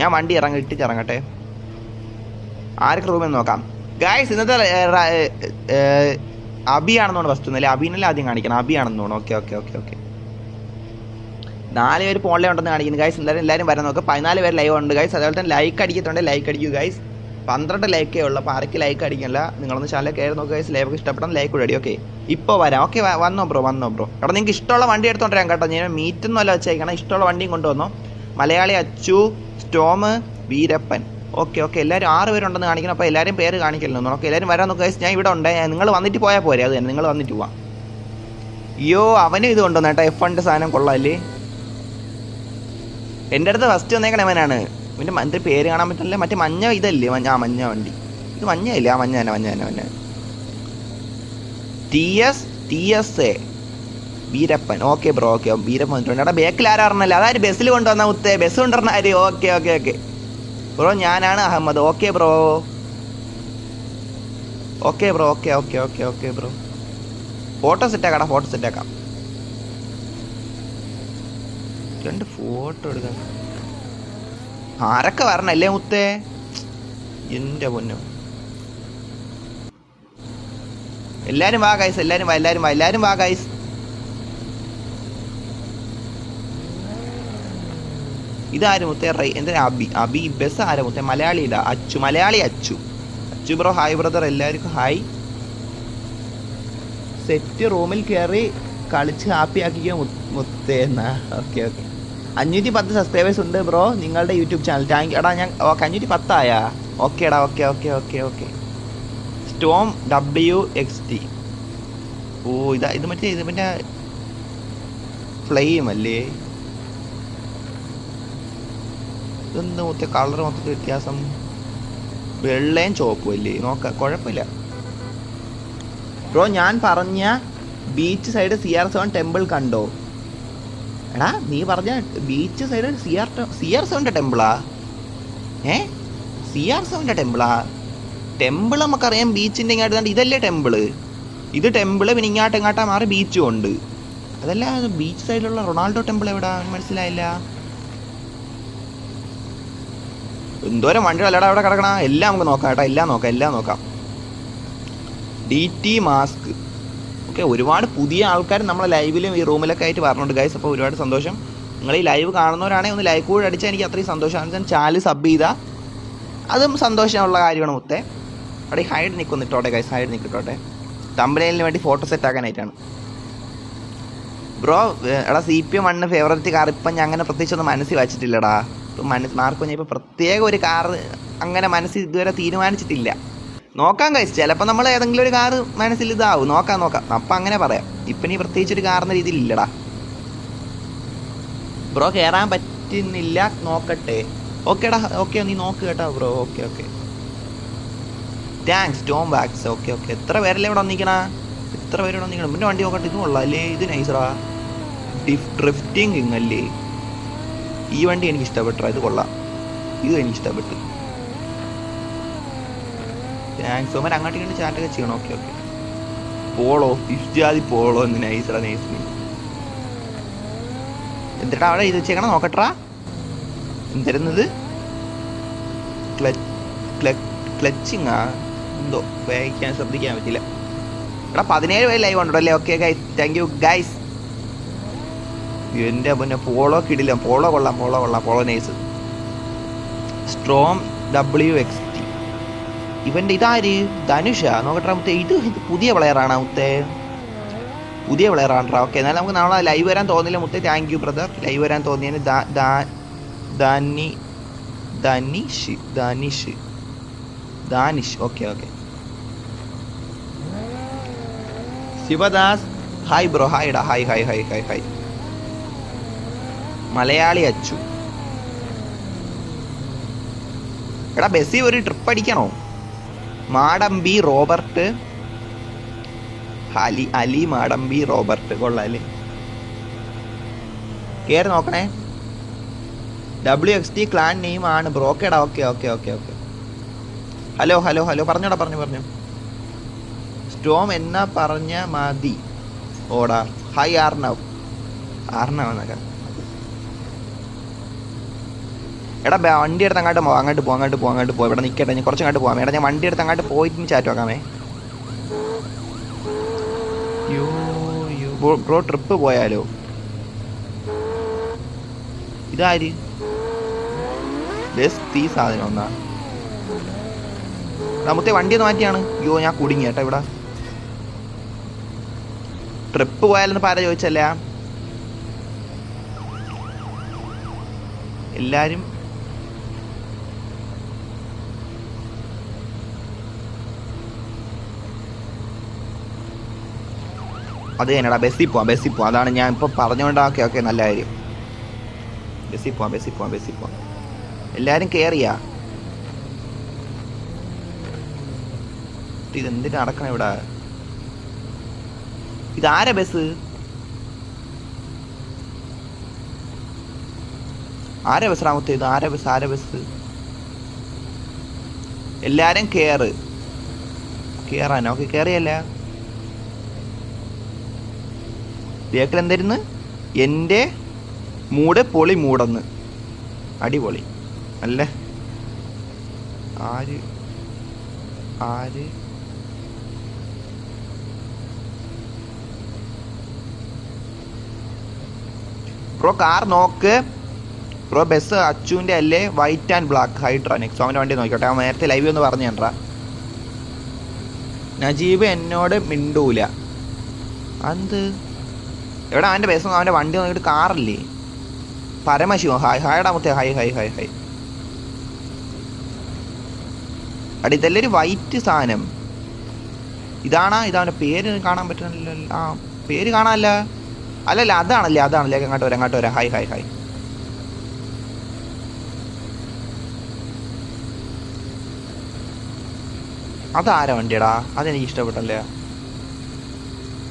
ഞാൻ വണ്ടി ഇറങ്ങി ഇട്ടിട്ട് ഇറങ്ങട്ടെ. ആരൊക്കെ റൂമിൽ നോക്കാം. ഗായ്സ് ഇന്നത്തെ അബി റ- ഏ, ഏ, അബിയാണെന്ന് തോന്നുന്നു ഫസ്റ്റ് അല്ലേ അബീനല്ലേ ആദ്യം കാണിക്കണം? അബിയാണെന്ന് തോന്നുന്നു ഓക്കെ ഓക്കെ ഓക്കെ ഓക്കെ നാല് പേര് ഫോണിലേ ഉണ്ടെന്ന് കാണിക്കുന്നു. ഗൈസ് എല്ലാവരും എല്ലാവരും വരാൻ നോക്കുക പതിനാല് പേര് ലൈവ് ഉണ്ട്. ഗൈസ് അതുപോലെ തന്നെ ലൈക്ക് അടിക്കത്തുണ്ട്. ലൈക്ക് അടിക്കൂ ഗൈസ് പന്ത്രണ്ട് ലൈക്കേ ഉള്ളൂ. അപ്പോൾ ആർക്ക് ലൈക്ക് അടിക്കില്ല നിങ്ങളൊന്ന് ചാനൽ കയറി നോക്കുക ഗൈസ് ലൈവ് ഇഷ്ടപ്പെടാൻ ലൈക്ക് കൂടി അടി. ഓക്കെ ഇപ്പോൾ വരാം. ഓക്കെ വന്നോ ബ്രോ വന്നോ ബ്രോ എടാ നിങ്ങൾക്ക് ഇഷ്ടമുള്ള വണ്ടി എടുത്തോണ്ടിരാം കേട്ടോ. ഞാൻ മീറ്റ് ഒന്നും അല്ല വെച്ചേക്കണം. ഇഷ്ടമുള്ള വണ്ടിയും കൊണ്ടുവന്നോ. Malayali Achu storm Veerappan. Okay okay എല്ലാവരും ആറ് പേരുണ്ടെന്ന് കാണിക്കണം. അപ്പോൾ എല്ലാവരും പേര് കാണിക്കല്ലോ നോക്കാം. എല്ലാവരും വരാൻ നോക്കുക ഞാൻ ഇവിടെ ഉണ്ട്. നിങ്ങൾ വന്നിട്ട് പോയാൽ പോരെ. അത് തന്നെ. നിങ്ങൾ വന്നിട്ട് പോവാം. അയ്യോ അവനും ഇത് കൊണ്ടുവന്ന കേട്ടോ. എഫ് ഫണ്ട് സാധനം കൊള്ളാല്ലേ? എന്റെ അടുത്ത് ഫസ്റ്റ് വന്നേക്കണേ അവനാണ് ഇവന്റെ മറ്റേ പേര് കാണാൻ പറ്റില്ല. മറ്റേ മഞ്ഞ ഇതല്ലേ? മഞ്ഞ ആ മഞ്ഞ വണ്ടി. ഇത് മഞ്ഞ ഇല്ലേ ആ മഞ്ഞ തന്നെ മഞ്ഞ തന്നെ മഞ്ഞ T S T S A Veerappan. Okay bro okay. Veerappan വന്നിട്ടുണ്ട്. എടാ ബേക്കിൽ ആരാ പറഞ്ഞല്ലോ? അതായത് ബസ്സിൽ കൊണ്ടുവന്ന മുത്തേ? ബസ് കൊണ്ടുവരണ ആര്? Okay okay okay. ബ്രോ ഞാനാണ് Ahmed. Okay bro. Okay bro okay okay okay okay bro. Photo സെറ്റാക്കാം ഫോട്ടോ സെറ്റാക്കാം. രണ്ട് ഫോട്ടോ എടുക്കാം. ആരൊക്കെ വരണല്ലേ മുത്തേ? എന്റെ പൊന്നു. എല്ലാരും വാ ഗൈസ് എല്ലാരും വാ എല്ലാരും വാ എല്ലാരും വാ ഗൈസ് ഇതാര് മുത്തേ റൈ എന്തിനാ അബി അബി ബസ് ആരെ മുത്തേ? മലയാളി ഇതാ Achu Malayali Achu. Achu bro hi brother എല്ലാവർക്കും ഹായ്. സെറ്റ് റൂമിൽ കയറി കളിച്ച് ഹാപ്പി ആക്കിക്കോ മുത്തേ എന്നാ. Okay okay. അഞ്ഞൂറ്റി പത്ത് സബ്സ്ക്രൈബേഴ്സ് ഉണ്ട് ബ്രോ നിങ്ങളുടെ യൂട്യൂബ് ചാനൽ. താങ്ക് എടാ ഞാൻ ഓക്കെ അഞ്ഞൂറ്റി പത്തായാ ഓക്കെ എടാ okay okay okay okay. Storm W X T. ഓ ഇതാ ഇത് മറ്റേ ഇത് മറ്റേ ഫ്ലെയിം അല്ലേ? ഇതെന്ത് മൊത്തം കളർ മൊത്തത്തിൽ വ്യത്യാസം. വെള്ളയും ചുവപ്പും അല്ലേ നോക്ക കുഴപ്പമില്ല. ബ്രോ ഞാൻ പറഞ്ഞ beach side C R seven temple കണ്ടോ? എടാ നീ പറഞ്ഞ beach side C R C R സെവന്റെ ടെമ്പിളാ ഏ? സി ആർ സെവന്റെ ടെമ്പിളാ ടെമ്പിൾ നമുക്കറിയാം ബീച്ചിന്റെ ഇങ്ങോട്ട് ഇതല്ലേ ടെമ്പിൾ ഇത് ടെമ്പിൾ പിന്നെ ഇങ്ങോട്ടാ മാറി ബീച്ചും ഉണ്ട്. അതല്ല ബീച്ച് സൈഡിലുള്ള റൊണാൾഡോ ടെമ്പിൾ എവിടെ? മനസ്സിലായില്ല. എന്തോരം വണ്ടി അല്ലടാ അവിടെ കിടക്കണ? എല്ലാം നമുക്ക് നോക്കാം കേട്ടോ. എല്ലാം നോക്കാം എല്ലാം നോക്കാം. ഡി ടി മാസ്ക് ഓക്കെ ഒരുപാട് പുതിയ ആൾക്കാർ നമ്മളെ ലൈവിലും ഈ റൂമിലൊക്കെ ആയിട്ട് പറഞ്ഞിട്ടുണ്ട് ഗൈസ് അപ്പോൾ ഒരുപാട് സന്തോഷം. നിങ്ങൾ ഈ ലൈവ് കാണുന്നവരാണെങ്കിൽ ഒന്ന് ലൈക്ക് കൂടി അടിച്ചാൽ എനിക്ക് അത്രയും സന്തോഷമാണ്. ചാൽ സബ് ചെയ്താൽ അതും സന്തോഷമുള്ള കാര്യമാണ് മുത്തേ. അവിടെ ഹൈഡ് നിൽക്കുന്നിട്ടോട്ടെ ഗൈസ് ഹൈഡ് നിൽക്കട്ടോട്ടെ തമ്പനയിലിന് വേണ്ടി ഫോട്ടോ സെറ്റ് ആക്കാനായിട്ടാണ്. ബ്രോ എടാ C P M one favourite car ഇപ്പം ഞാൻ അങ്ങനെ പ്രത്യേകിച്ച് ഒന്നും മനസ്സിൽ വെച്ചിട്ടില്ലടാ. ഇപ്പം മനസ്സ് മാർക്ക് ഞാൻ ഇപ്പം പ്രത്യേക ഒരു കാറ് അങ്ങനെ മനസ്സിൽ ഇതുവരെ തീരുമാനിച്ചിട്ടില്ല. നോക്കാം കഴിച്ച് ചിലപ്പോൾ നമ്മൾ ഏതെങ്കിലും ഒരു കാറ് മനസ്സിൽ ഇതാവും. നോക്കാം നോക്കാം. അപ്പം അങ്ങനെ പറയാം. ഇപ്പം നീ പ്രത്യേകിച്ച് ഒരു കാറിന്റെ രീതിയിൽ ഇല്ലടാ ബ്രോ കയറാൻ പറ്റുന്നില്ല. നോക്കട്ടെ. ഓക്കേടാ ഓക്കെ നീ നോക്ക് കേട്ടോ bro. Okay okay. Thanks Tom wax okay okay. എത്ര പേരല്ലേ ഇവിടെ വന്നിക്കണ? എത്ര പേര് ഇവിടെ വന്നിക്കണം? പിന്നെ വണ്ടി നോക്കട്ടെ. ഇത് കൊള്ളാം അല്ലേ? ഇത് നൈസറാ ഡ്രിഫ്റ്റിംഗ് ഇങ്ങല്ലേ ഈ വണ്ടി എനിക്ക് ഇഷ്ടപ്പെട്ടു ഇത് കൊള്ളാം. ഇത് എനിക്ക് ഇഷ്ടപ്പെട്ടു താങ്ക്സ് ഓമൻ അങ്ങോട്ട് ഇങ്ങോട്ട് ചാറ്റൊക്കെ ചെയ്യണം. ഓക്കെ ഓക്കെ പോളോ ഇഷ്ടാതി പോളോ എന്ന് നൈസറാ നൈസ് എന്നിട്ടാ അവിടെ ഇത് വെച്ചേക്കണം? നോക്കട്ടാ എന്തിരുന്നത്? ക്ലച്ചിങ് ആ? എന്തോ? വായിക്കാൻ ശ്രദ്ധിക്കാൻ പറ്റില്ല എടാ പതിനേഴ് പേര് ലൈവ് ഉണ്ടല്ലേ okay guys thank you guys എന്റെ പിന്നെ പോളോ കിടില്ല പോളോ കൊള്ളാം പോളോ കൊള്ളാം Polo nice. Storm W X T ഇവന്റെ ഇതാര്? ധനുഷ. നോക്കട്ടെ മുത്തേ ഇത് പുതിയ പ്ലെയറാണ് മുത്തേ. പുതിയ പ്ലെയറാണ് ഓക്കെ എന്നാലും നമുക്ക് നാളെ ലൈവ് വരാൻ തോന്നില്ല മുത്തേ. താങ്ക് യു ബ്രദർ ലൈവ് വരാൻ തോന്നിയതിന് ധാനി Dhanish Dhanish Danish okay okay Shivadas. Hi bro hi ഡാ. Hi hi hi hi hi Malayali Achu. എടാ ബസ്സിൽ ഒരു ട്രിപ്പ് അടിക്കണോ? മാടമ്പി റോബർട്ട്. അലി അലി മാടമ്പി റോബർട്ട്. കൊള്ളാൽ കയറി നോക്കണേ. W X T clan name ആണ്. ബ്രോക്കേടാ okay okay okay okay. Hello hello hello പറഞ്ഞോടാ പറഞ്ഞു പറഞ്ഞു. സ്റ്റോം എന്നാ പറഞ്ഞ മതി. ഓടാ. ഹായ് ആർണവ്. ആർണവ് എന്നൊക്കെ എടാ വണ്ടി എടുത്ത് അങ്ങോട്ട് പോകാം അങ്ങോട്ട് പോകാം അങ്ങോട്ട് പോകാം അങ്ങോട്ട് പോകാം ഇവിടെ നിൽക്കട്ടെ ഞാൻ കുറച്ച് അങ്ങോട്ട് പോകാം എടാ ഞാൻ വണ്ടി എടുത്ത് അങ്ങോട്ട് പോയിട്ട് ചാറ്റ് നോക്കാമേ യോ യോ. ബ്രോ ട്രിപ്പ് പോയാലോ? ഇതാര്? ബെസ്റ്റ് ഈ സാധനം ഒന്നാ. നമുത്തെ വണ്ടി ഒന്ന് മാറ്റിയാണ്. യോ ഞാൻ കുടുങ്ങി കേട്ടോ ഇവിടെ. ട്രിപ്പ് പോയാലെന്ന് പാര ചോദിച്ചല്ല? എല്ലാരും അത് തന്നെടാ ബസ്സിൽ പോവാം ബസ്സിൽ പോവാം. അതാണ് ഞാൻ ഇപ്പോൾ പറഞ്ഞുകൊണ്ട് ഓക്കെ ഓക്കെ നല്ല കാര്യം. ബസ്സിൽ പോവാം ബസ്സിൽ പോവാം ബസ്സിൽ പോവാം. എല്ലാവരും കേറിയാ? ഇത് നടക്കണം ഇവിടെ? ഇതാരാ ബസ്? ആരാ ബസ് റാമത്ത് ഇത്? ആരാ ബസ്? ആരാ ബസ്? എല്ലാരും കേറ്. കേറാനോ? ഓക്കെ കേറിയല്ല? വേക്കിൽ എന്തായിരുന്നു? എന്റെ മൂട് പൊളി മൂടന്ന്. അടിപൊളി. അല്ലേ? ആര്? ആര്? ബ്രോ കാർ നോക്ക്. ബ്രോ ബസ് അച്ചുവിന്റെ അല്ലേ? White and black Hydra next അവന്റെ വണ്ടി നോക്കിക്കോട്ടെ. അവൻ നേരത്തെ ലൈവ് ഒന്ന് പറഞ്ഞു തണ്ടാ നജീബ് എന്നോട് മിണ്ടൂല. എന്ത് എവിടെ അവന്റെ ബസ് അവന്റെ വണ്ടി നോക്കിയിട്ട് കാറല്ലേ? പരമശിവ ഹായ് ഹായടാ മുത്തേ ഹായ് ഹായ് ഹായ് ഹായ് അടി ഇതല്ലേ ഒരു വൈറ്റ് സാധനം. ഇതാണാ ഇതവന്റെ പേര് കാണാൻ പറ്റണല്ലോ ആ പേര് കാണാനല്ല. അല്ലല്ല അതാണല്ലേ അതാണല്ലേ. അങ്ങോട്ട് വരാം അങ്ങോട്ട് വരാം. ഹായ് ഹായ് ഹായ് അതാരാ വണ്ടിയടാ? അതെനിക്ക് ഇഷ്ടപ്പെട്ടല്ലേ.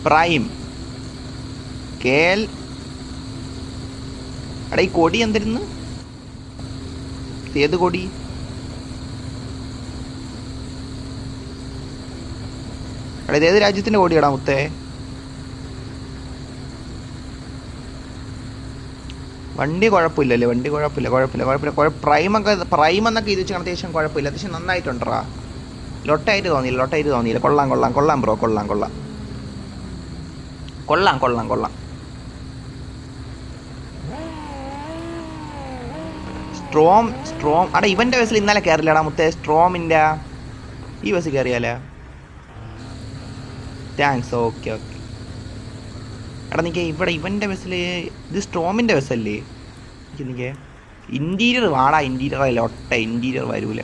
പ്രൈം കെ എൽ ഈ കൊടി എന്തിരുന്ന്? ഏത് കൊടി? അടാ ഇത് ഏത് രാജ്യത്തിന്റെ കൊടിയടാ മുത്തേ? വണ്ടി കുഴപ്പമില്ലല്ലേ വണ്ടി കുഴപ്പമില്ല കുഴപ്പമില്ല കുഴപ്പമില്ല. കുഴ പ്രൈമൊക്കെ പ്രൈം എന്നൊക്കെ ഇത് വെച്ച് അത്യാവശ്യം കുഴപ്പമില്ല. അത്യാവശ്യം നന്നായിട്ടുണ്ടാ ലൊട്ടായിട്ട് തോന്നിയില്ല ലൊട്ടായിട്ട് തോന്നിയില്ല. കൊള്ളാം കൊള്ളാം കൊള്ളാം ബ്രോ കൊള്ളാം കൊള്ളാം. കൊള്ളാം കൊള്ളാം കൊള്ളാം. സ്ട്രോം സ്ട്രോം അടാ ഇവന്റെ ബസ്സിൽ ഇന്നലെ കയറില്ലടാ മുത്തേ. സ്ട്രോമിന്റെ ഈ ബസ് കയറിയാലേ താങ്ക്സ് ഓക്കെ ഓക്കെ എടാ നിൽക്കേ ഇവിടെ ഇവന്റെ ബസ്സിൽ ഇത് സ്ട്രോമിന്റെ ബസ്സല്ലേ നിൽക്കേ ഇന്റീരിയർ വാടാ ഇന്റീരിയർ അല്ല ഒട്ട ഇന്റീരിയർ വരൂല.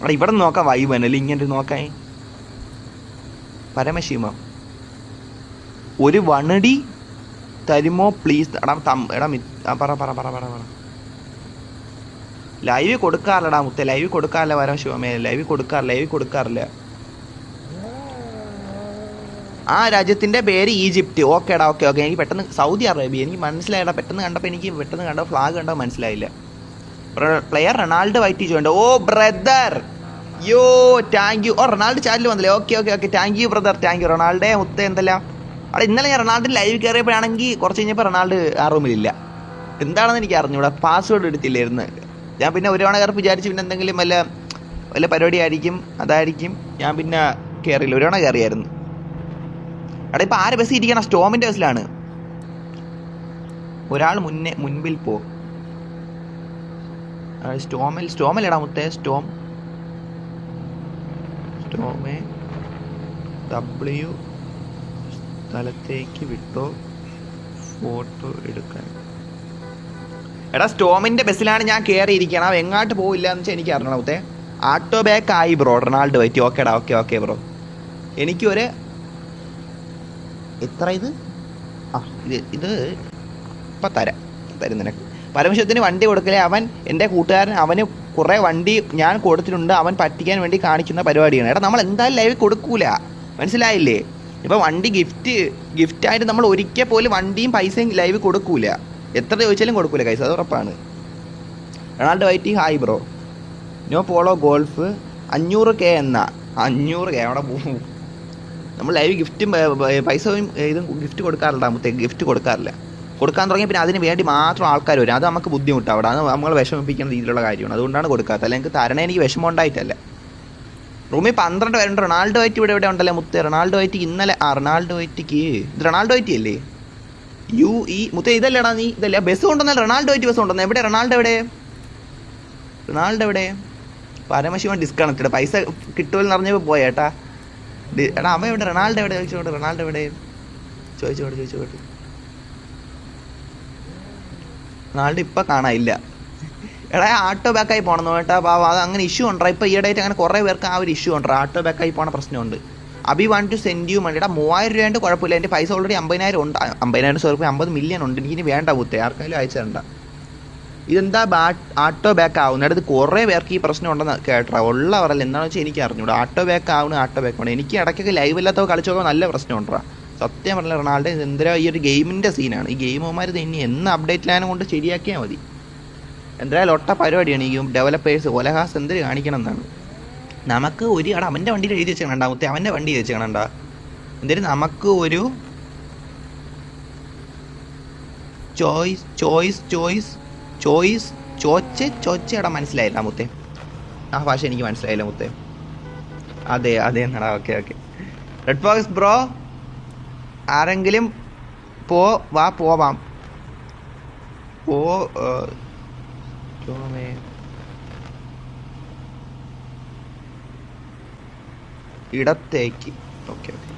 എടാ ഇവിടെ നോക്കാം വൈബ് തന്നെ അല്ലേ? ഇങ്ങനെ നോക്കാൻ പരമശിവം. ഒരു വണടി തരുമോ? പ്ലീസ് എടാ തം എടാ മി പറ പറ പറ പറ പറ. ലൈവ് കൊടുക്കാറില്ലടാ മുത്ത ലൈവ് കൊടുക്കാറില്ല വരാം ശിവമേ ലൈവ് കൊടുക്കാറില്ല ലൈവ് കൊടുക്കാറില്ല. ആ രാജ്യത്തിന്റെ പേര് ഈജിപ്റ്റ്. ഓക്കേടാ ഓക്കെ ഓക്കെ എനിക്ക് പെട്ടെന്ന് സൗദി അറേബ്യ എനിക്ക് മനസ്സിലായടാ പെട്ടെന്ന് കണ്ടപ്പോൾ എനിക്ക് പെട്ടെന്ന് കണ്ട ഫ്ലാഗ് കണ്ടോ മനസ്സിലായില്ല. പ്ലെയർ റൊണാൾഡ് വൈറ്റ് ചെയ്യുന്നുണ്ട് ഓ ബ്രദർ യോ താങ്ക് യു ഓ റൊണാൾഡ് ചാനൽ വന്നില്ലേ? Okay okay okay thank you brother thank you റൊണാൾഡേ മുത്ത എന്തെല്ലാം? അവിടെ ഇന്നലെ ഞാൻ റൊണാൾഡോ ലൈവ് കയറിയപ്പോഴാണെങ്കിൽ കുറച്ച് കഴിഞ്ഞപ്പോൾ റൊണാൾഡ് ആ റൂമിലില്ല എന്താണെന്ന് എനിക്ക് അറിഞ്ഞൂടാ. പാസ്വേഡ് എടുത്തില്ലായിരുന്നു. ഞാൻ പിന്നെ ഒരു തവണ കയറി വിചാരിച്ചു പിന്നെ എന്തെങ്കിലും വല്ല വല്ല പരിപാടി ആയിരിക്കും അതായിരിക്കും. ഞാൻ പിന്നെ കയറിയില്ല ഒരു തവണ കയറിയായിരുന്നു അവിടെ ഇപ്പോൾ ആര് ബസ് ഇരിക്കണം സ്റ്റോമിന്റെ ബസ്സിലാണ് ഒരാൾ മുന്നേ മുൻപിൽ പോ. സ്റ്റോമിൽ ഇടാം മുത്തേ സ്റ്റോം. സ്റ്റോമേ. ഡബ്ല്യു സ്ഥലത്തേക്ക് വിട്ടോ ഫോട്ടോ എടുക്കാൻ. എടാ സ്റ്റോമിന്റെ ബസ്സിലാണ് ഞാൻ കയറിയിരിക്കണം എങ്ങോട്ട് പോവില്ല എന്ന് വെച്ചാൽ എനിക്ക് അറിയണം മുത്തേ. ആട്ടോ ബാക്ക് ആയി ബ്രോ റൊണാൾഡ് പറ്റി. ഓക്കേടാ ഓക്കെ ഓക്കെ ബ്രോ. എനിക്കൊരു എത്ര ഇത്? ആ ഇത് ഇത് ഇപ്പം തരാം തരും നിനക്ക്. പരമശിവത്തിന് വണ്ടി കൊടുക്കലേ. അവൻ എന്റെ കൂട്ടുകാരൻ അവന് കുറേ വണ്ടി ഞാൻ കൊടുത്തിട്ടുണ്ട്. അവൻ പറ്റിക്കാൻ വേണ്ടി കാണിക്കുന്ന പരിപാടിയാണ്. എടാ നമ്മൾ എന്തായാലും ലൈവ് കൊടുക്കൂല. മനസ്സിലായില്ലേ? ഇപ്പം വണ്ടി ഗിഫ്റ്റ് ഗിഫ്റ്റ് ആയിട്ട് നമ്മൾ ഒരിക്കൽ പോലും വണ്ടിയും പൈസയും ലൈവ് കൊടുക്കൂല. എത്ര ചോദിച്ചാലും കൊടുക്കൂല കൈസ അത് ഉറപ്പാണ്. Ronaldo വൈറ്റി hi bro no Polo Golf അഞ്ഞൂറ് കെ എന്ന. അഞ്ഞൂറ് കെ അവിടെ പോകും നമ്മൾ ലൈവ് ഗിഫ്റ്റും പൈസയും ഇതും ഗിഫ്റ്റ് കൊടുക്കാറില്ല മുത്തേ ഗിഫ്റ്റ് കൊടുക്കാറില്ല. കൊടുക്കാൻ തുടങ്ങി പിന്നെ അതിന് വേണ്ടി മാത്രം ആൾക്കാർ വരും. അത് നമുക്ക് ബുദ്ധിമുട്ടാണ് അവിടെ അത് നമ്മൾ വിഷമിപ്പിക്കുന്ന രീതിയിലുള്ള കാര്യമാണ്. അതുകൊണ്ടാണ് കൊടുക്കാത്തത്. അല്ലെങ്കിൽ തരണേ എനിക്ക് വിഷമം ഉണ്ടായിട്ടല്ല. റൂമിൽ പന്ത്രണ്ട് പേരുണ്ട്. റൊണാൾഡോ ആയിട്ട് ഇവിടെ ഇവിടെ ഉണ്ടല്ലേ മുത്തേ? റൊണാൾഡോ ആയിട്ട് ഇന്നലെ ആ റൊണാൾഡോ വൈറ്റിക്ക് ഇത് റൊണാൾഡോ ആയിട്ട് അല്ലേ? യു ഇ മുത്തേ ഇതല്ലേടാ നീ ഇതല്ലേ? ബസ് കൊണ്ടുവന്നാൽ റൊണാൾഡോ ആയിട്ട് ബസ് കൊണ്ടുവന്നാൽ എവിടെ? റൊണാൾഡോ എവിടെ? റൊണാൾഡോ എവിടെ? പരമശിവൻ ഡിസ്കണക്റ്റഡ് പൈസ കിട്ടുമെന്ന് അറിഞ്ഞപ്പോൾ പോയേട്ടാ എടാ അവൻ എവിടെ? റൊണാൾഡോ എവിടെ? ചോദിച്ചോട്ട് റൊണാൾഡോ എവിടെ? ചോദിച്ചോട്ട് ചോദിച്ചോട്ട് റൊണാൾഡോ ഇപ്പം കാണാനില്ല. എടാ ആട്ടോ ബാക്കായി പോകണം കേട്ടോ. അപ്പോൾ അത് അങ്ങനെ ഇഷ്യൂ ഉണ്ടോ? ഇപ്പോൾ ഈയിടെയായിട്ട് അങ്ങനെ കുറേ പേർക്ക് ആ ഒരു ഇഷ്യൂ ഉണ്ടോ? ആട്ടോ ബാക്കായി പോണ പ്രശ്നമുണ്ട്. Abi want to send you money എടാ മൂവായിരം രൂപ കുഴപ്പമില്ല. എന്റെ പൈസ ഓൾറെഡി അമ്പതിനായിരം ഉണ്ട്. അമ്പതിനായിരം സോറി ഇപ്പോൾ അമ്പത് മില്യൺ ഉണ്ട്. എനിക്കിനി വേണ്ട കുത്തേ ആർക്കായാലും അയച്ചു തരണ്ട. ഇതെന്താ ബാ ആട്ടോ ബാക്ക് ആവുന്നത്? അടുത്ത് കുറേ പേർക്ക് ഈ പ്രശ്നം ഉണ്ടെന്ന് കേട്ടോ ഉള്ളവരല്ല എന്താണെന്ന് വെച്ചാൽ എനിക്ക് അറിഞ്ഞൂടാ. ആട്ടോ ബാക്ക് ആവുന്നു ആട്ടോ ബാക്ക് ആവണം എനിക്ക് ഇടയ്ക്കൊക്കെ ലൈവ് ഇല്ലാത്തവ കളിച്ചു നോക്കാൻ നല്ല പ്രശ്നം ഉണ്ടാ? സത്യം പറഞ്ഞ റൊണാൾഡോ എന്തിനാ ഈ ഒരു ഗെയിമിന്റെ സീനാണ് ഈ ഗെയിമുമാർ ഇനി എന്ന് അപ്ഡേറ്റ് ലാനും കൊണ്ട് ശരിയാക്കിയാൽ മതി. എന്തായാലും ഒട്ട പരിപാടിയാണ് ഈ ഡെവലപ്പേഴ്സ് ഒലഹാസ് എന്തിന് കാണിക്കണം എന്നാണ് നമുക്ക് ഒരു അവിടെ അവന്റെ വണ്ടിയിൽ എഴുതി വെച്ചേക്കണണ്ട മുത്തേ അവന്റെ വണ്ടി എഴുതി വെച്ചേക്കണണ്ട. എന്തായാലും നമുക്ക് ഒരു ചോയ്സ് ചോയ്സ് ചോയ്സ് ചോയ്സ് ചോച്ച് ചോച്ചയുടെ മനസ്സിലായില്ല മുത്തേ. ആ ഭാഷ എനിക്ക് മനസ്സിലായില്ല മുത്തേ. അതെ അതെ എന്നാടാ okay okay. Red fox bro ആരെങ്കിലും പോ വാ പോവാം. പോ me. ഇടത്തേക്ക് ഓക്കെ ഓക്കെ